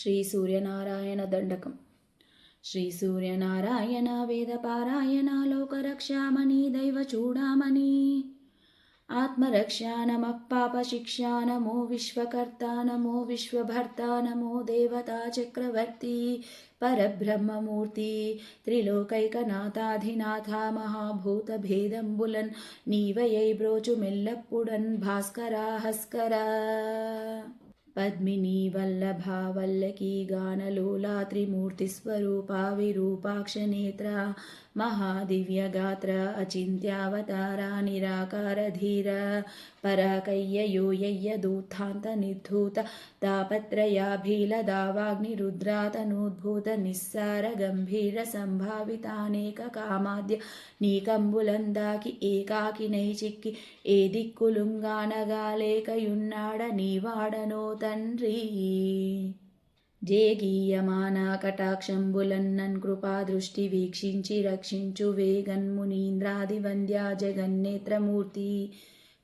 శ్రీ సూర్యనారాయణ దండకం. శ్రీ సూర్యనారాయణ వేద పారాయణ లోకరక్షామణి దైవ చూడామణి. ఆత్మరక్షా నమ పాపశిక్షా నమో విశ్వకర్త నమో విశ్వభర్త నమో దేవతా చక్రవర్తి పరబ్రహ్మమూర్తి. త్రిలోకైకనాథాధినాథ మహాభూత భేదంబులన్ నీవయై బ్రోచు మెల్లప్పుడన్ భాస్కరా హస్కరా. పద్మిని వల్లభా వల్లకీ గానలోలా త్రిమూర్తిస్వరూపా విరూపాక్ష నేత్ర మహాదివ్యగాత్ర అచింత్యావతారా నిరాకార ధీర పరాకయ్యయోయయ్య దూత్తాంత నిర్ధూత తాపత్రయాభీలదావాగ్నిరుద్రాతనోద్భూత నిస్సార గంభీర సంభావితానేక కామాద్య నీకంబులందాకి ఏకాకినై చిక్కి ఏ దిక్కులుంగానగాలేకయున్నాడ నీవాడనో తండ్రి జేగీయమానా కటాక్షంబులన్నన్ కృపా దృష్టి వీక్షించి రక్షించు వేగన్మునీంద్రాది వంద్యా జగన్నేత్రమూర్తి.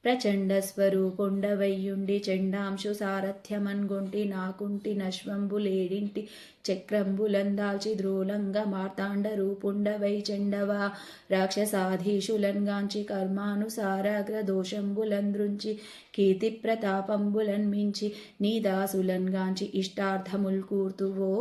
ప్రచండ స్వరూపుండవయ్యుండి చెండాంశు సారథ్యమన్గొంటి నాకుంటి నశ్వంబులేడింటి చక్రంబులందాల్చి ద్రోలంగ మార్తాండ రూపుండవై చెండవా రాక్షసాధీశులన్గాంచి కర్మానుసారాగ్ర దోషంబులంద్రుంచి కీర్తి ప్రతాపంబులన్మించి నీ దాసులన్గాంచి ఇష్టార్థముల్ కూర్తువో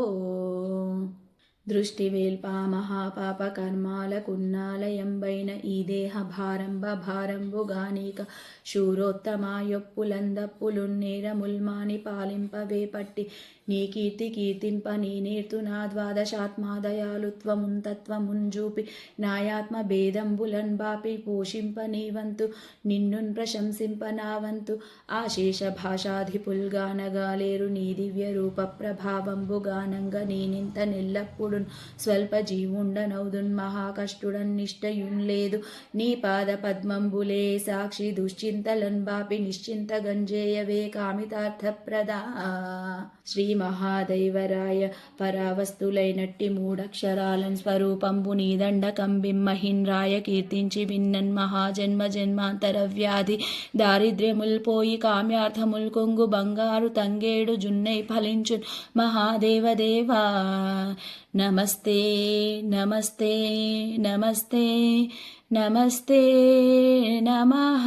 దృష్టి వేల్పా మహాపాప కర్మాలకున్నాలయంబైన ఈ దేహ భారంబ భారంబుగానీక శూరోత్తమాయొప్పులందప్పులున్నేరముల్మాని పాలింపవే పట్టి నీ కీర్తి కీర్తింప నీ నేర్తు నా ద్వాదశాత్మాదయాలుత్వమున్ తత్వముంజూపి నాయాత్మ భేదంబులన్ బాపి పోషింప నీవంతు నిన్నున్ ప్రశంసింప నావంతు ఆశేష భాషాధిపుల్గానగాలేరు నీ దివ్య రూప ప్రభావంబుగానంగ నేనింత నెల్లప్పుడు స్వల్ప జీవుండనౌదున్ మహాకష్టుడన్ నిష్టయున్ లేదు. నీ పాద పద్మంబులే సాక్షి దుశ్చింతలన్ బాపి నిశ్చింత గంజేయవే కామితార్థప్రదా. శ్రీ మహాదైవరాయ పరావస్తులైనట్టి మూడక్షరాలన్ స్వరూపంబు నీదండ బిమ్మహిన్ కీర్తించి విన్నన్ మహాజన్మ జన్మాంతర వ్యాధి దారిద్ర్యముల్ పోయి కామ్యార్థముల్ కొంగు బంగారు తంగేడు జున్నై ఫలించు మహాదేవదేవా. నమస్తే నమస్తే నమస్తే నమస్తే నమః.